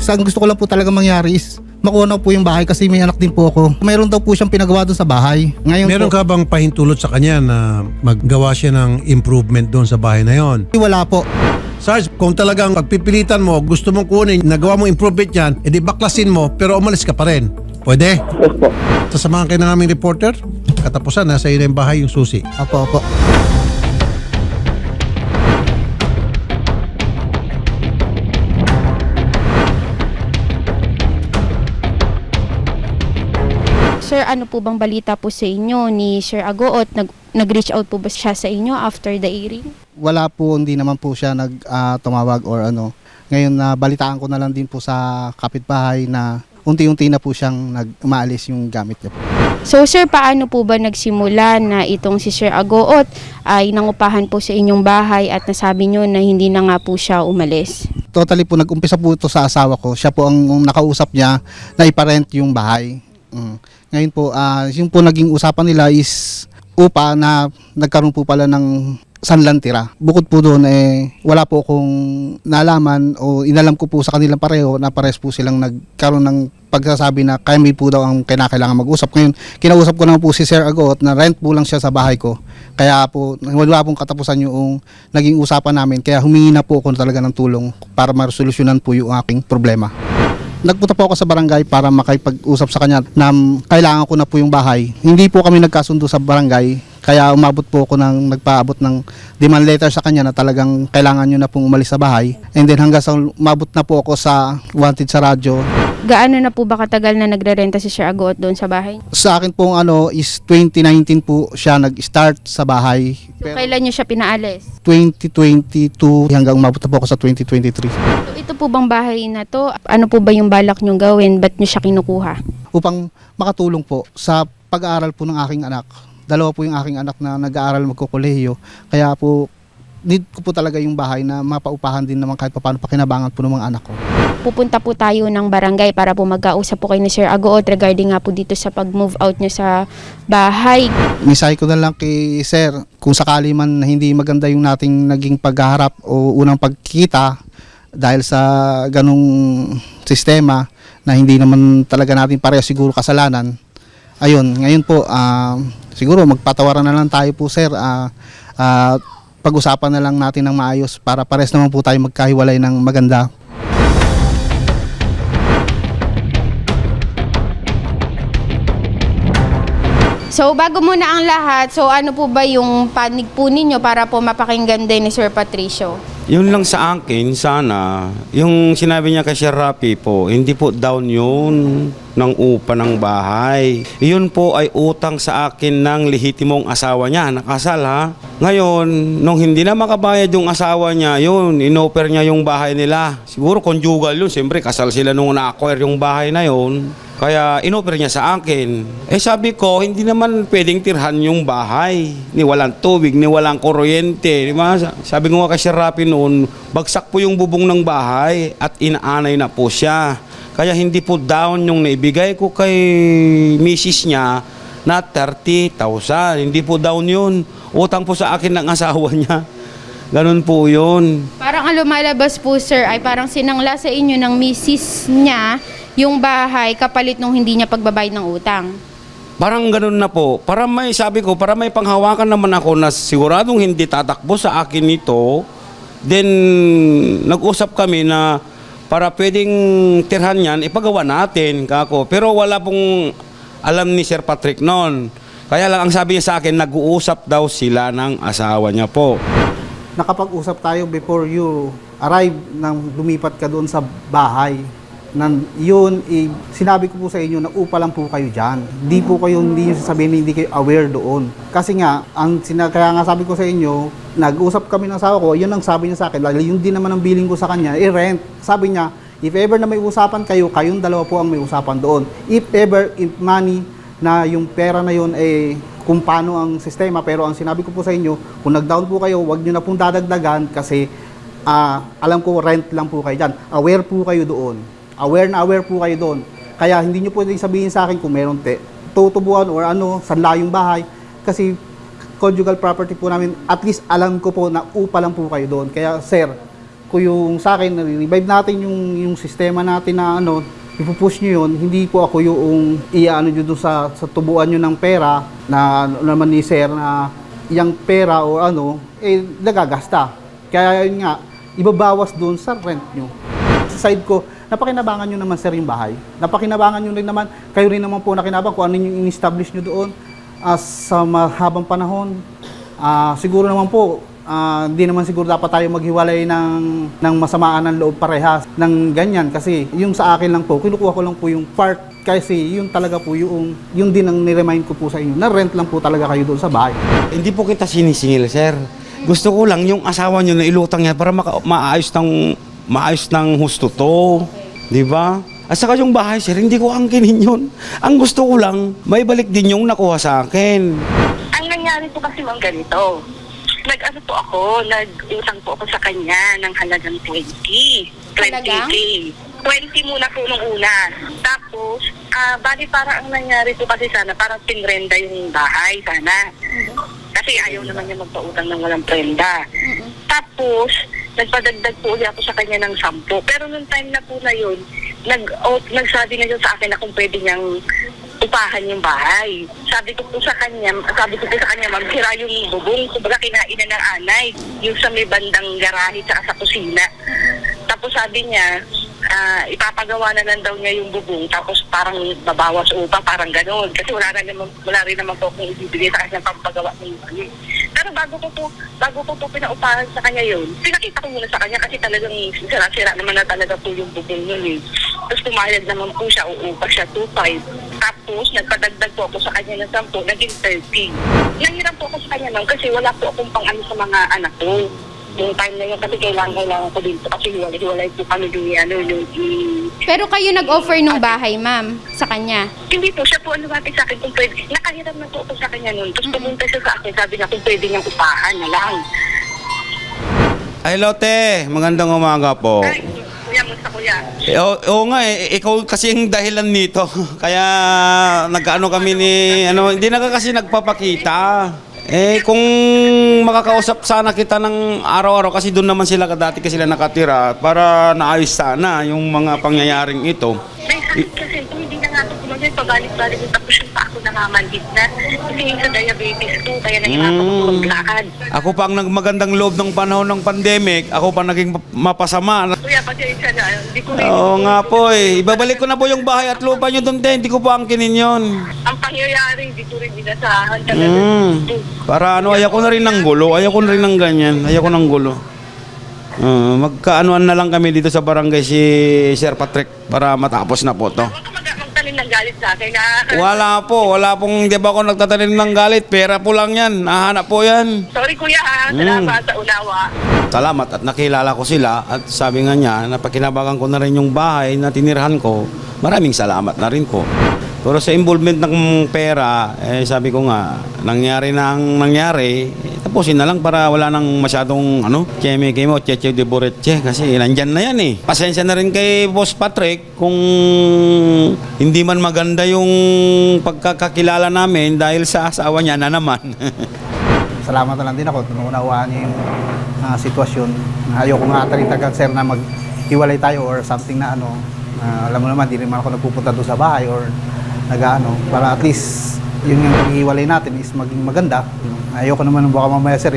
Sa ang gusto ko lang po talaga mangyari is makuha na po yung bahay kasi may anak din po ako. Mayroon daw po siyang pinagawa doon sa bahay. Ngayon Meron po, ka bang pahintulot sa kanya na maggawa siya ng improvement doon sa bahay na yon? wala po. Sarge, kung talagang pagpipilitan mo, gusto mong kunin, nagawa mo improvement yan, edi baklasin mo, pero umalis ka pa rin. Pwede? Yes po. Sasamahan kayo ng aming reporter. Katapusan, nasa iyo na yung bahay, yung susi. Apo, apo. Sir, ano po bang balita po sa inyo ni Sir Agoot? Nag, nag-reach out po ba siya sa inyo after the airing? Wala po, hindi naman po siya nag ah, tumawag or ano. Ngayon na balitaan ko na lang din po sa kapitbahay na unti-unti na po siyang nag-umaalis yung gamit niya po. So sir, paano po ba nagsimula na itong si Sir Agoot ay nangupahan po sa inyong bahay at nasabi nyo na hindi na nga po siya umalis? Totally po nag-umpisa po ito sa asawa ko. Siya po ang nakausap niya na iparent yung bahay. Mm. Ngayon po, ah, yung po naging usapan nila is upa na nagkaroon po pala ng sanlan tira. Bukod po doon, eh, wala po akong nalaman o inalam ko po sa kanilang pareho na pares po silang nagkaroon ng pagsasabi na kami po daw ang kinakailangan mag-usap. Ngayon, kinausap ko naman po si Sir Agot na rent po lang siya sa bahay ko. Kaya po, wala pong katapusan yung naging usapan namin. Kaya humingi na po ako talaga ng tulong para maresolusyonan po yung aking problema. Nagpunta po ako sa barangay para makipag-usap sa kanya na kailangan ko na po yung bahay. Hindi po kami nagkasundo sa barangay, kaya umabot po ako ng nagpaabot ng demand letter sa kanya na talagang kailangan nyo na pong umalis sa bahay. And then hanggang sa umabot na po ako sa wanted sa radyo. Gaano na po ba katagal na nagre-renta si Sir Agoot doon sa bahay? Sa akin pong ano is 2019 po siya nag-start sa bahay. So, Pero kailan nyo siya pinaalis? 2022 hanggang umabot na po ako sa 2023. So, ito po bang bahay na to? Ano po ba yung balak nyo gawin? Ba't nyo siya kinukuha? upang makatulong po sa pag-aaral po ng aking anak. Dalawa po yung aking anak na nag-aaral magkukolehiyo. Kaya po, need ko po talaga yung bahay na mapaupahan din naman kahit paano pakinabangan po ng mga anak ko. Pupunta po tayo ng barangay para po magkausap po kayo ni Sir Agoot regarding nga po dito sa pag-move out nyo sa bahay. Misay ko na lang kay Sir, kung sakali man hindi maganda yung nating naging pagharap o unang pagkita dahil sa ganong sistema na hindi naman talaga natin pareho siguro kasalanan. Ayun, ngayon po, ah, siguro magpatawaran na lang tayo po Sir. Ah, ah, pag-usapan na lang natin ng maayos para pares naman po tayo magkahiwalay ng maganda. So, bago muna ang lahat, so ano po ba yung panig po ninyo para po mapakinggan din ni Sir Patricio? Yun lang sa akin, sana, yung sinabi niya kay Sir Rapi po, hindi po down yun ng upa ng bahay. Yun po ay utang sa akin ng lehitimong asawa niya, nakasal ha. Ngayon, nung hindi na makabayad yung asawa niya, yun, inoper niya yung bahay nila. Siguro conjugal yun, siyempre kasal sila nung na-acquire yung bahay na yun. Kaya inoper niya sa akin. Eh sabi ko, hindi naman pwedeng tirhan yung bahay. Ni walang tubig, ni walang kuryente. Di ba? Sabi ko nga kay Sir Rapi noon, bagsak po yung bubong ng bahay at inaanay na po siya. Kaya hindi po down yung naibigay ko kay misis niya na 30,000. Hindi po down yun. Utang po sa akin ng asawa niya. Ganun po yun. Parang ang lumalabas po, Sir, ay parang sinangla sa inyo ng misis niya yung bahay kapalit nung hindi niya pagbabayad ng utang. Parang ganun na po. Para may, sabi ko, para may panghawakan naman ako na siguradong hindi tatakbo sa akin ito, then nag-usap kami na para pwedeng tirhan yan, ipagawa natin, kako. Pero wala pong alam ni Sir Patrick noon. Kaya lang ang sabi niya sa akin, nag-uusap daw sila ng asawa niya po. nakapag-usap tayo before you arrive nang lumipat ka doon sa bahay. Nan, yun, eh, sinabi ko po sa inyo na upa lang po kayo dyan. Hindi po kayo, hindi nyo sasabihin hindi kayo aware doon. Kasi nga, ang sina, kaya nga sabi ko sa inyo, nag-usap kami ng asawa ko, yun ang sabi niya sa akin, lalo yun din naman ang billing ko sa kanya, i-rent. Sabi niya, if ever na may usapan kayo, kayong dalawa po ang may usapan doon. If ever, if money, na yung pera na yun eh kung paano ang sistema pero ang sinabi ko po sa inyo kung nag-down po kayo wag niyo na pong dadagdagan kasi ah, alam ko rent lang po kayo dyan aware po kayo doon aware na aware po kayo doon kaya hindi niyo pwedeng sabihin sa akin kung meron te tutubuan or ano sanla yung bahay kasi conjugal property po namin at least alam ko po na upa lang po kayo doon kaya sir ko yung sa akin, revive natin yung, yung sistema natin na ano, ipupush nyo yun, hindi po ako yung iaano nyo doon sa, sa tubuan nyo ng pera na naman ni sir na yung pera o ano, eh nagagasta. Kaya yun nga, ibabawas doon sa rent nyo. Side ko, napakinabangan nyo naman sir yung bahay. Napakinabangan nyo rin naman, kayo rin naman po nakinabang kung ano yung in-establish nyo doon as sa mahabang panahon. Ah, siguro naman po, ah, hindi naman siguro dapat tayo maghiwalay ng, ng masamaan ng loob parehas ng ganyan kasi yung sa akin lang po, kinukuha ko lang po yung part kasi yun talaga po yung, yung din ang niremind ko po sa inyo na rent lang po talaga kayo doon sa bahay. Hindi po kita sinisingil, sir. Gusto ko lang yung asawa nyo na ilutang yan para maka- maayos ng maayos ng husto to. Di ba? At saka yung bahay, sir, hindi ko angkinin yun. Ang gusto ko lang, may balik din yung nakuha sa akin. Ang nangyari po kasi ma'am ganito. Nag-ano po ako, nag-utang po ako sa kanya ng halagang 20. 20K. Halagang? 20 muna po nung una. Tapos, ah bali para ang nangyari po kasi sana, parang pinrenda yung bahay sana. Kasi ayaw naman niya magpautang ng walang prenda. Tapos, nagpadagdag po ulit ako sa kanya ng 10. Pero nung time na po na yun, nag, o, nagsabi na yun sa akin na kung pwede niyang upahan yung bahay. Sabi ko po sa kanya, sabi ko po sa kanya, ma'am, sira yung bubong. Kumbaga kinain na ng anay. Yung sa may bandang garahe sa kusina. Tapos sabi niya, ah, ipapagawa na lang daw niya yung bubong tapos parang babawas upa, parang gano'n. Kasi wala, na naman, wala rin naman po akong ibibigay sa kanya pampagawa ng ano. Pero bago ko po, bago ko po pinaupahan sa kanya yun, pinakita ko muna sa kanya kasi talagang sira-sira naman na talaga po yung bubong nun eh. Tapos pumayag naman po siya, uupa siya 2.5. Tapos nagpadagdag po ako sa kanya ng 10, naging 30. Nangiram po ako sa kanya nun kasi wala po akong pang ano sa mga anak ko. Yung time na yun kasi kailangan, kailangan ko dito kasi hiwalay-hiwalay po kami yung ano, yung, yung Pero kayo nag-offer ng bahay, ma'am, sa kanya. hindi po, siya po ano lumapit sa akin kung pwede. Nakahiram na po ako sa kanya noon. Tapos pumunta siya sa akin, sabi niya kung pwede niyang upahan na lang. Ay, Lote, magandang umaga po. Ay, kuya, musta kuya? Eh, oo, oo nga, eh, ikaw kasi yung dahilan nito. Kaya nagkaano kami ni, ano, hindi na ka kasi nagpapakita. Eh, kung makakausap sana kita ng araw-araw, kasi doon naman sila dati kasi sila nakatira, para naayos sana yung mga pangyayaring ito. May sakit kasi, kumagay, pabalik-balik tapos yung pa ako nangamandit na. Kasi yung sa diabetes ko, kaya nahirapan Mm. ako maglakad. Ako pa ang nagmagandang loob ng panahon ng pandemic, ako pa naging mapasama. Kuya, pasensya na. Hindi ko. Oo nga po eh. Ibabalik ko na po yung bahay at lupa nyo doon, te. Hindi ko po angkinin yun. Ang pangyayari, hindi ko rin binasahan. Mm. Para ano, ayaw ko na rin ng gulo. Ayaw ko na rin ng ganyan. Ayaw ko ng gulo. Uh, magkaanuan na lang kami dito sa barangay si Sir Patrick para matapos na po to. Huwag ka mag- magtanim ng galit sa akin. Ha? Wala po, wala pong hindi ba ako nagtatanim ng galit. Pera po lang yan. Nahanap po yan. Sorry kuya ha. Salamat sa unawa. Salamat at nakilala ko sila at sabi nga niya, napakinabagan ko na rin yung bahay na tinirhan ko. Maraming salamat na rin po. Pero sa involvement ng pera, eh, sabi ko nga, nangyari na ang nangyari, eh, tapusin na lang para wala nang masyadong ano, keme-keme o cheche de boretche kasi nandyan na yan eh. Pasensya na rin kay Boss Patrick kung hindi man maganda yung pagkakakilala namin dahil sa asawa niya na naman. Salamat na lang din ako kung naunawaan niyo yung ah, sitwasyon. Ayoko nga taritagag sir na maghiwalay tayo or something na ano. Ah, alam mo naman, di rin man ako nagpupunta doon sa bahay or nag-ano. Para at least yun yung paghiwalay natin is maging maganda. Ayoko naman baka mamaya sir,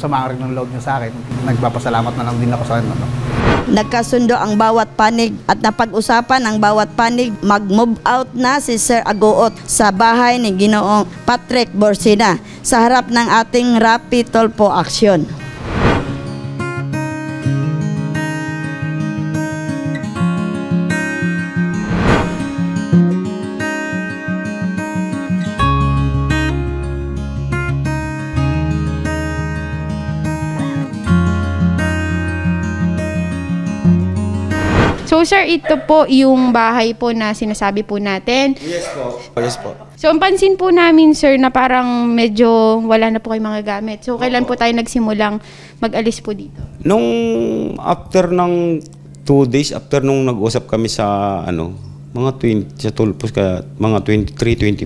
sama rin ng loob niyo sa akin. Nagpapasalamat na lang din ako sa ano. Nagkasundo ang bawat panig at napag-usapan ang bawat panig mag-move out na si Sir Agoot sa bahay ni Ginoong Patrick Borsina sa harap ng ating Rapi Tolpo Action. Sir, ito po yung bahay po na sinasabi po natin. yes po. Yes po. So, ang pansin po namin, sir, na parang medyo wala na po kayong mga gamit. So, kailan po tayo nagsimulang mag-alis po dito? Nung after ng two days, after nung nag-usap kami sa ano, mga 20, sa Tulpos, kaya mga 23,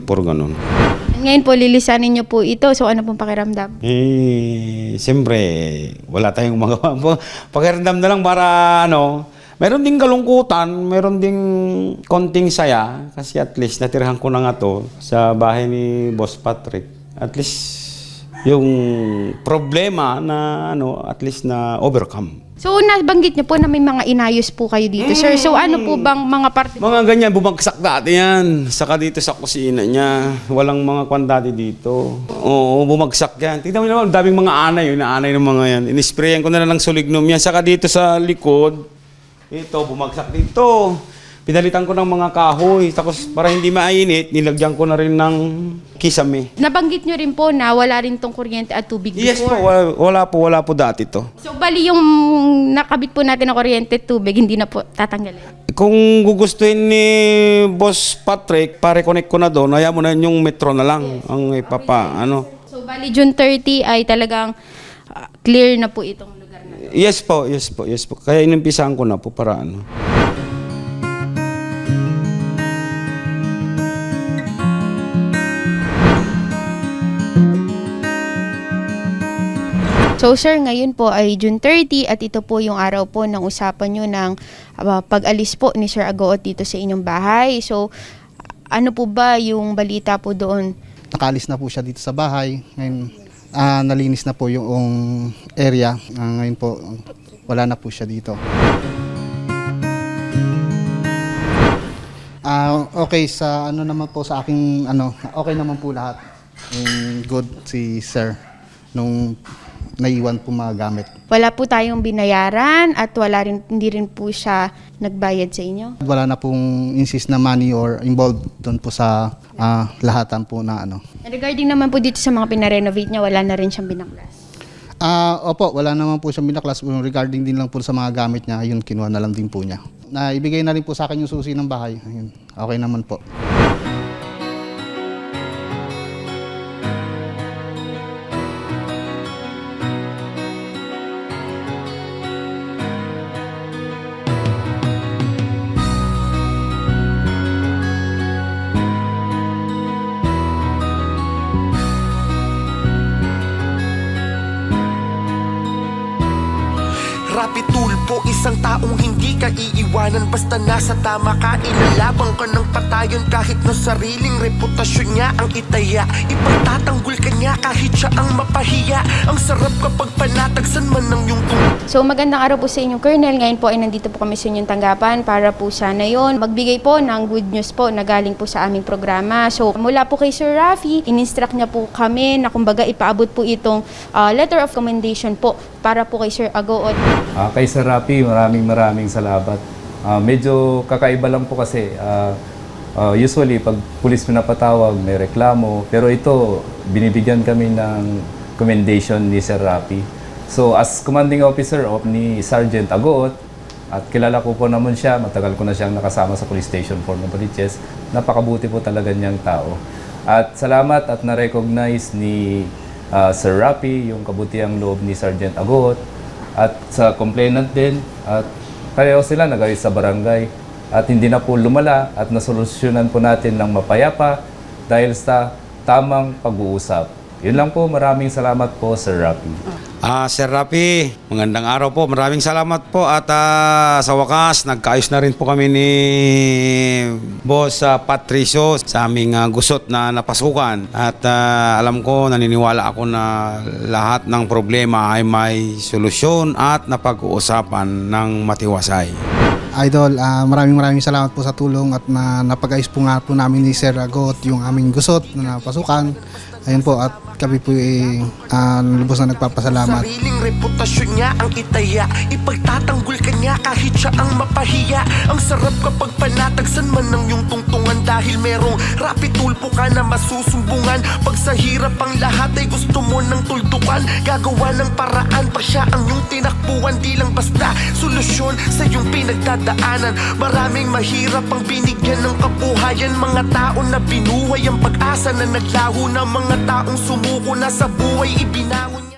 24, ganun. Ngayon po, lilisanin niyo po ito. So, ano pong pakiramdam? Eh, siyempre, wala tayong magawa po. Pakiramdam na lang para ano, meron ding kalungkutan, meron ding konting saya kasi at least natirahan ko na nga to sa bahay ni Boss Patrick. At least yung problema na ano, at least na overcome. So, nabanggit niyo po na may mga inayos po kayo dito, sir. So, ano po bang mga parte? Mga ganyan, bumagsak dati yan. Saka dito sa kusina niya. Walang mga kwan dati dito. Oo, bumagsak yan. Tignan mo naman, daming mga anay. Yung naanay ng mga yan. Inisprayan ko na lang ng sulignum yan. Saka dito sa likod, ito, bumagsak dito. Pinalitan ko ng mga kahoy. Tapos para hindi mainit, nilagyan ko na rin ng kisame. Nabanggit niyo rin po na wala rin tong kuryente at tubig Yes po, before. wala, wala po, wala po dati to. So, bali yung nakabit po natin ng kuryente at tubig, hindi na po tatanggalin. Kung gugustuhin ni Boss Patrick, pare-connect ko na doon, ayaw mo na yung metro na lang ang ipapa, ano. So, bali June 30 ay talagang ah, clear na po itong. Yes po, yes po, yes po. Kaya inimpisahan ko na po para ano. So sir, ngayon po ay June 30 at ito po yung araw po ng usapan nyo ng ah, pag-alis po ni Sir Agoot dito sa inyong bahay. So ano po ba yung balita po doon? Nakalis na po siya dito sa bahay. Ngayon, ah, nalinis na po yung area. Ah, ngayon po, wala na po siya dito. Ah, okay sa ano naman po sa aking ano, okay naman po lahat. Mm, good si Sir nung naiwan po mga gamit. Wala po tayong binayaran at wala rin, hindi rin po siya nagbayad sa inyo. Wala na pong insist na money or involved doon po sa ah, lahatan po na ano. Regarding naman po dito sa mga pinarenovate niya, wala na rin siyang binaklas. Ah, opo, wala naman po siyang binaklas regarding din lang po sa mga gamit niya. Ayun, kinuha na lang din po niya. Na ibigay na rin po sa akin yung susi ng bahay. Ayun, okay naman po. Tulpo, isang taong hindi ka iiwanan Basta nasa tama ka, inalabang ka ng patayon Kahit na sariling reputasyon niya ang itaya Ipagtatanggol ka niya kahit siya ang mapahiya Ang sarap kapag panatagsan man ng iyong tungkol So magandang araw po sa inyong Colonel. Ngayon po ay nandito po kami sa inyong tanggapan para po sana yon magbigay po ng good news po na galing po sa aming programa. So mula po kay Sir Rafi, in-instruct niya po kami na kumbaga ipaabot po itong ah, letter of commendation po para po kay Sir Agoot. Ah, kay Sir Rapi, maraming maraming salamat. Ah, medyo kakaiba lang po kasi ah, ah, usually pag pulis pinapatawag may reklamo pero ito binibigyan kami ng commendation ni Sir Rapi. So as commanding officer of ni Sergeant Agoot at kilala ko po naman siya, matagal ko na siyang nakasama sa police station for Novaliches. Napakabuti po talaga niyang tao. At salamat at na-recognize ni ah, Sir Rapi yung kabutiang loob ni Sergeant Agot at sa complainant din at pareho sila nagayos sa barangay at hindi na po lumala at nasolusyonan po natin ng mapayapa dahil sa tamang pag-uusap. Yun lang po, maraming salamat po Sir Rapi. Ah, Sir Rapi, magandang araw po. Maraming salamat po at ah, sa wakas nagkaayos na rin po kami ni Boss ah, Patricio sa aming ah, gusot na napasukan. At ah, alam ko, naniniwala ako na lahat ng problema ay may solusyon at napag-uusapan ng matiwasay. Idol, ah, maraming maraming salamat po sa tulong at na napag-ayos po nga po namin ni Sir Agot yung aming gusot na napasukan. Ayun po at kami po eh, ah, lubos na nagpapasalamat. Sariling reputasyon niya ang itaya. Ipagtatanggol ka niya kahit siya ang mapahiya. Ang sarap kapag panatagsan man ng iyong tungtungan Dahil merong rapi tulpo ka na masusumbungan. Pag sa hirap ang lahat ay gusto mo ng tuldukan. Gagawa ng paraan pa siya ang iyong tinakbuhan. Di lang basta solusyon sa iyong pinagdadaanan. Maraming mahirap ang binigyan ng kabuhayan. Mga tao na binuhay ang pag-asa na naglaho na Mga taong sumuko na sa buhay ibinangon